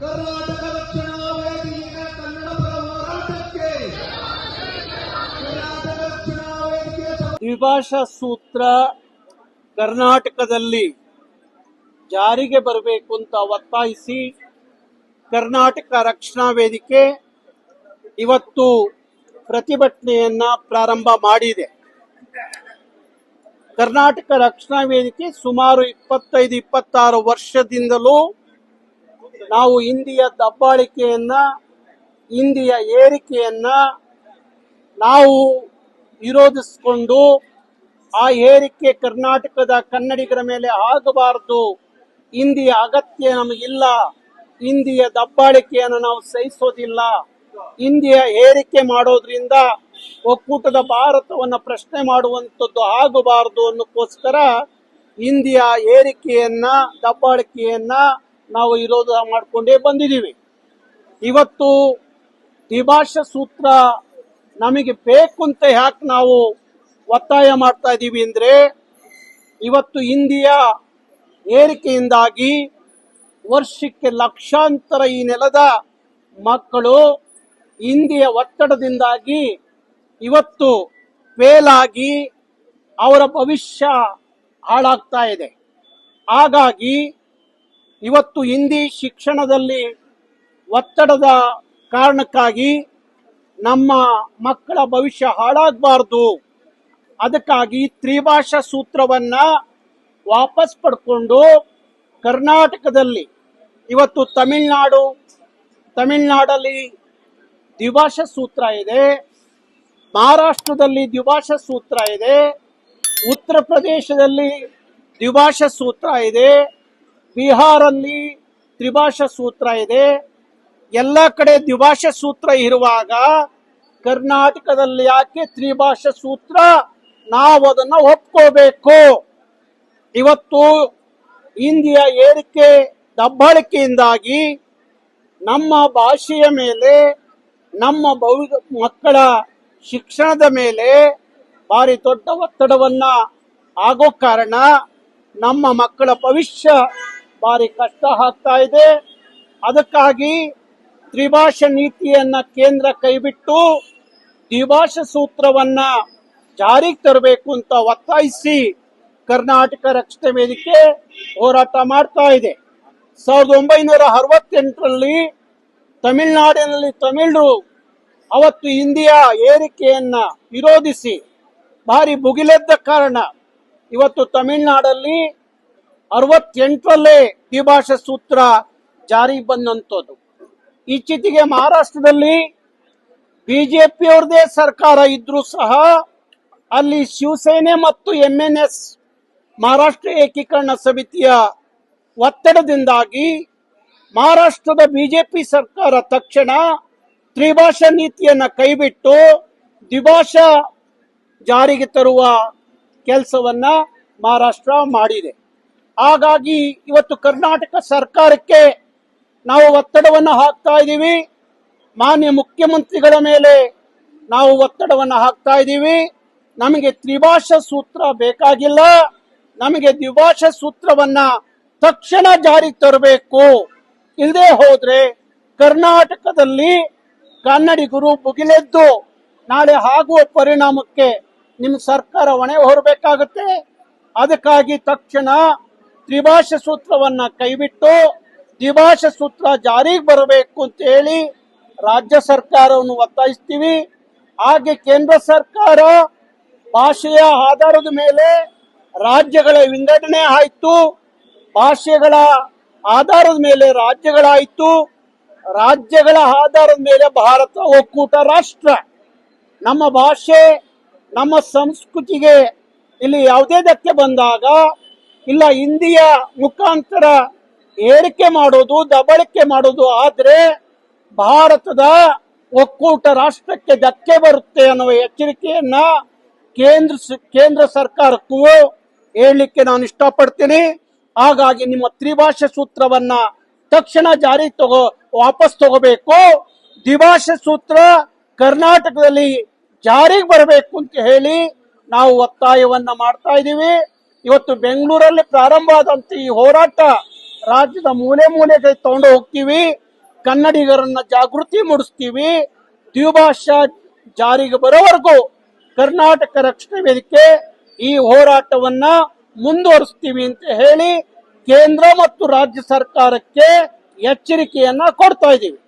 ಕರ್ನಾಟಕ ರಕ್ಷಣಾ ವೇದಿಕೆಯ ಕನ್ನಡ ಪರ ಹೋರಾಟಕ್ಕೆ. ಕರ್ನಾಟಕ ರಕ್ಷಣಾ ವೇದಿಕೆಯ ದ್ವಿಭಾಷಾ ಸೂತ್ರ ಕರ್ನಾಟಕದಲ್ಲಿ ಜಾರಿಗೆ ಬರಬೇಕು ಅಂತ ಒತ್ತಾಯಿಸಿ ಕರ್ನಾಟಕ ರಕ್ಷಣಾ ವೇದಿಕೆ ಇವತ್ತು ಪ್ರತಿಭಟನೆಯನ್ನ ಪ್ರಾರಂಭ ಮಾಡಿದೆ. ಕರ್ನಾಟಕ ರಕ್ಷಣಾ ವೇದಿಕೆ ಸುಮಾರು ಇಪ್ಪತ್ತೈದು, ಇಪ್ಪತ್ತಾರು ವರ್ಷದಿಂದಲೂ ನಾವು ಹಿಂದಿಯ ದಬ್ಬಾಳಿಕೆಯನ್ನ ಹಿಂದಿಯ ಏರಿಕೆಯನ್ನ ನಾವು ವಿರೋಧಿಸಿಕೊಂಡು ಆ ಏರಿಕೆ ಕರ್ನಾಟಕದ ಕನ್ನಡಿಗರ ಮೇಲೆ ಆಗಬಾರದು. ಹಿಂದಿಯ ಅಗತ್ಯ ನಮಗಿಲ್ಲ. ಹಿಂದಿಯ ದಬ್ಬಾಳಿಕೆಯನ್ನು ನಾವು ಸಹಿಸೋದಿಲ್ಲ. ಹಿಂದಿಯ ಏರಿಕೆ ಮಾಡೋದ್ರಿಂದ ಒಕ್ಕೂಟದ ಭಾರತವನ್ನ ಪ್ರಶ್ನೆ ಮಾಡುವಂಥದ್ದು ಆಗಬಾರದು ಅನ್ನೋಕ್ಕೋಸ್ಕರ ಇಂಡಿಯಾ ಏರಿಕೆಯನ್ನ, ದಬ್ಬಾಳಿಕೆಯನ್ನ ನಾವು ವಿರೋಧ ಮಾಡಿಕೊಂಡೇ ಬಂದಿದ್ದೀವಿ. ಇವತ್ತು ದ್ವಿಭಾಷಾ ಸೂತ್ರ ನಮಗೆ ಬೇಕು ಅಂತ ಯಾಕೆ ನಾವು ಒತ್ತಾಯ ಮಾಡ್ತಾ ಇದ್ದೀವಿ ಅಂದ್ರೆ, ಇವತ್ತು ಇಂಡಿಯಾ ಏರಿಕೆಯಿಂದಾಗಿ ವರ್ಷಕ್ಕೆ ಲಕ್ಷಾಂತರ ಈ ನೆಲದ ಮಕ್ಕಳು ಹಿಂದಿಯ ಒತ್ತಡದಿಂದಾಗಿ ಇವತ್ತು ಫೇಲಾಗಿ ಅವರ ಭವಿಷ್ಯ ಹಾಳಾಗ್ತಾ ಇದೆ. ಹಾಗಾಗಿ ಇವತ್ತು ಹಿಂದಿ ಶಿಕ್ಷಣದಲ್ಲಿ ಒತ್ತಡದ ಕಾರಣಕ್ಕಾಗಿ ನಮ್ಮ ಮಕ್ಕಳ ಭವಿಷ್ಯ ಹಾಳಾಗಬಾರ್ದು. ಅದಕ್ಕಾಗಿ ತ್ರಿಭಾಷಾ ಸೂತ್ರವನ್ನ ವಾಪಸ್ ಪಡ್ಕೊಂಡು ಕರ್ನಾಟಕದಲ್ಲಿ, ಇವತ್ತು ತಮಿಳುನಾಡು, ತಮಿಳುನಾಡಲ್ಲಿ ದ್ವಿಭಾಷಾ ಸೂತ್ರ ಇದೆ. ಮಹಾರಾಷ್ಟ್ರದಲ್ಲಿ ದ್ವಿಭಾಷಾ ಸೂತ್ರ ಇದೆ. ಉತ್ತರ ಪ್ರದೇಶದಲ್ಲಿ ದ್ವಿಭಾಷಾ ಸೂತ್ರ ಇದೆ. ಬಿಹಾರಲ್ಲಿ ತ್ರಿಭಾಷಾ ಸೂತ್ರ ಇದೆ. ಎಲ್ಲ ಕಡೆ ದ್ವಿಭಾಷಾ ಸೂತ್ರ ಇರುವಾಗ ಕರ್ನಾಟಕದಲ್ಲಿ ಯಾಕೆ ತ್ರಿಭಾಷಾ ಸೂತ್ರ? ನಾವು ಅದನ್ನ ಒಪ್ಕೋಬೇಕು. ಇವತ್ತು ಹಿಂದಿಯ ಏರಿಕೆ ದಬ್ಬಾಳಿಕೆಯಿಂದಾಗಿ ನಮ್ಮ ಭಾಷೆಯ ಮೇಲೆ ನಮ್ಮ ಬೌದ್ಧ ಮಕ್ಕಳ ಶಿಕ್ಷಣದ ಮೇಲೆ ಭಾರಿ ದೊಡ್ಡ ಒತ್ತಡವನ್ನ ಆಗೋ ಕಾರಣ ನಮ್ಮ ಮಕ್ಕಳ ಭವಿಷ್ಯ ಭಾರಿ ಕಷ್ಟ ಆಗ್ತಾ ಇದೆ. ಅದಕ್ಕಾಗಿ ತ್ರಿಭಾಷಾ ನೀತಿಯನ್ನ ಕೇಂದ್ರ ಕೈಬಿಟ್ಟು ದ್ವಿಭಾಷಾ ಸೂತ್ರವನ್ನ ಜಾರಿಗೆ ತರಬೇಕು ಅಂತ ಒತ್ತಾಯಿಸಿ ಕರ್ನಾಟಕ ರಕ್ಷಣಾ ವೇದಿಕೆ ಹೋರಾಟ ಮಾಡ್ತಾ ಇದೆ. ಸಾವಿರದ ಒಂಬೈನೂರ ಅರವತ್ತೆಂಟರಲ್ಲಿ ತಮಿಳುನಾಡಿನಲ್ಲಿ ತಮಿಳರು ಅವತ್ತು ಇಂಡಿಯಾ ಏರಿಕೆಯನ್ನ ವಿರೋಧಿಸಿ ಭಾರಿ ಭುಗಿಲೆದ್ದ ಕಾರಣ ಇವತ್ತು ತಮಿಳುನಾಡಲ್ಲಿ ಅರವತ್ತೆಂಟರಲ್ಲೇ ದ್ವಿಭಾಷಾ ಸೂತ್ರ ಜಾರಿ ಬಂದಂಥದ್ದು. ಇತ್ತೀಚೆಗೆ ಮಹಾರಾಷ್ಟ್ರದಲ್ಲಿ ಬಿಜೆಪಿಯವ್ರದೇ ಸರ್ಕಾರ ಇದ್ರೂ ಸಹ ಅಲ್ಲಿ ಶಿವಸೇನೆ ಮತ್ತು ಎಂಎನ್ಎಸ್ ಮಹಾರಾಷ್ಟ್ರ ಏಕೀಕರಣ ಸಮಿತಿಯ ಒತ್ತಡದಿಂದಾಗಿ ಮಹಾರಾಷ್ಟ್ರದ ಬಿಜೆಪಿ ಸರ್ಕಾರ ತಕ್ಷಣ ತ್ರಿಭಾಷಾ ನೀತಿಯನ್ನ ಕೈಬಿಟ್ಟು ದ್ವಿಭಾಷಾ ಜಾರಿಗೆ ತರುವ ಕೆಲಸವನ್ನ ಮಹಾರಾಷ್ಟ್ರ ಮಾಡಿದೆ. ಹಾಗಾಗಿ ಇವತ್ತು ಕರ್ನಾಟಕ ಸರ್ಕಾರಕ್ಕೆ ನಾವು ಒತ್ತಡವನ್ನು ಹಾಕ್ತಾ ಇದ್ದೀವಿ ಮಾನ್ಯ ಮುಖ್ಯಮಂತ್ರಿಗಳ ಮೇಲೆ ನಾವು ಒತ್ತಡವನ್ನು ಹಾಕ್ತಾ ಇದ್ದೀವಿ ನಮಗೆ ತ್ರಿಭಾಷಾ ಸೂತ್ರ ಬೇಕಾಗಿಲ್ಲ. ನಮಗೆ ದ್ವಿಭಾಷಾ ಸೂತ್ರವನ್ನ ತಕ್ಷಣ ಜಾರಿಗೆ ತರಬೇಕು. ಇಲ್ಲದೆ ಹೋದ್ರೆ ಕರ್ನಾಟಕದಲ್ಲಿ ಕನ್ನಡಿಗರು ಮುಗಿಲೆದ್ದು ನಾಳೆ ಆಗುವ ಪರಿಣಾಮಕ್ಕೆ ನಿಮ್ಮ ಸರ್ಕಾರ ಹೊಣೆ ಹೊರಬೇಕಾಗುತ್ತೆ. ಅದಕ್ಕಾಗಿ ತಕ್ಷಣ ತ್ರಿಭಾಷಾ ಸೂತ್ರವನ್ನ ಕೈಬಿಟ್ಟು ದ್ವಿಭಾಷಾ ಸೂತ್ರ ಜಾರಿಗೆ ಬರಬೇಕು ಅಂತ ಹೇಳಿ ರಾಜ್ಯ ಸರ್ಕಾರವನ್ನು ಒತ್ತಾಯಿಸ್ತೀವಿ. ಹಾಗೆ ಕೇಂದ್ರ ಸರ್ಕಾರ ಭಾಷೆಯ ಆಧಾರದ ಮೇಲೆ ರಾಜ್ಯಗಳ ವಿಂಗಡಣೆ ಆಯ್ತು. ಭಾಷೆಗಳ ಆಧಾರದ ಮೇಲೆ ರಾಜ್ಯಗಳಾಯಿತು, ರಾಜ್ಯಗಳ ಆಧಾರದ ಮೇಲೆ ಭಾರತ ಒಕ್ಕೂಟ ರಾಷ್ಟ್ರ. ನಮ್ಮ ಭಾಷೆ, ನಮ್ಮ ಸಂಸ್ಕೃತಿಗೆ ಇಲ್ಲಿ ಯಾವುದೇ ಧಕ್ಕೆ ಬಂದಾಗ, ಇಲ್ಲ ಹಿಂದಿಯ ಮುಖಾಂತರ ಏರಿಕೆ ಮಾಡೋದು, ದಬಳಿಕೆ ಮಾಡೋದು ಆದರೆ ಭಾರತದ ಒಕ್ಕೂಟ ರಾಷ್ಟ್ರಕ್ಕೆ ಧಕ್ಕೆ ಬರುತ್ತೆ ಅನ್ನುವ ಎಚ್ಚರಿಕೆಯನ್ನ ಕೇಂದ್ರ ಕೇಂದ್ರ ಸರ್ಕಾರಕ್ಕೂ ಹೇಳಲಿಕ್ಕೆ ನಾನು ಇಷ್ಟಪಡ್ತೀನಿ. ಹಾಗಾಗಿ ನಿಮ್ಮ ತ್ರಿಭಾಷೆ ಸೂತ್ರವನ್ನ ತಕ್ಷಣ ಜಾರಿ ತಗೋ, ವಾಪಸ್ ತಗೋಬೇಕು. ದ್ವಿಭಾಷೆ ಸೂತ್ರ ಕರ್ನಾಟಕದಲ್ಲಿ ಜಾರಿಗೆ ಬರಬೇಕು ಅಂತ ಹೇಳಿ ನಾವು ಒತ್ತಾಯವನ್ನ ಮಾಡ್ತಾ ಇದ್ದೀವಿ. ಇವತ್ತು ಬೆಂಗಳೂರಲ್ಲಿ ಪ್ರಾರಂಭ ಆದಂತ ಈ ಹೋರಾಟ ರಾಜ್ಯದ ಮೂಲೆ ಮೂಲೆಗೆ ತಗೊಂಡು ಹೋಗ್ತೀವಿ. ಕನ್ನಡಿಗರನ್ನ ಜಾಗೃತಿ ಮೂಡಿಸ್ತೀವಿ. ದ್ವಿಭಾಷಾ ಜಾರಿಗೆ ಬರೋವರೆಗೂ ಕರ್ನಾಟಕ ರಕ್ಷಣೆ ವೇದಿಕೆ ಈ ಹೋರಾಟವನ್ನ ಮುಂದುವರಿಸ್ತೀವಿ ಅಂತ ಹೇಳಿ ಕೇಂದ್ರ ಮತ್ತು ರಾಜ್ಯ ಸರ್ಕಾರಕ್ಕೆ ಎಚ್ಚರಿಕೆಯನ್ನ ಕೊಡ್ತಾ ಇದ್ದೀವಿ.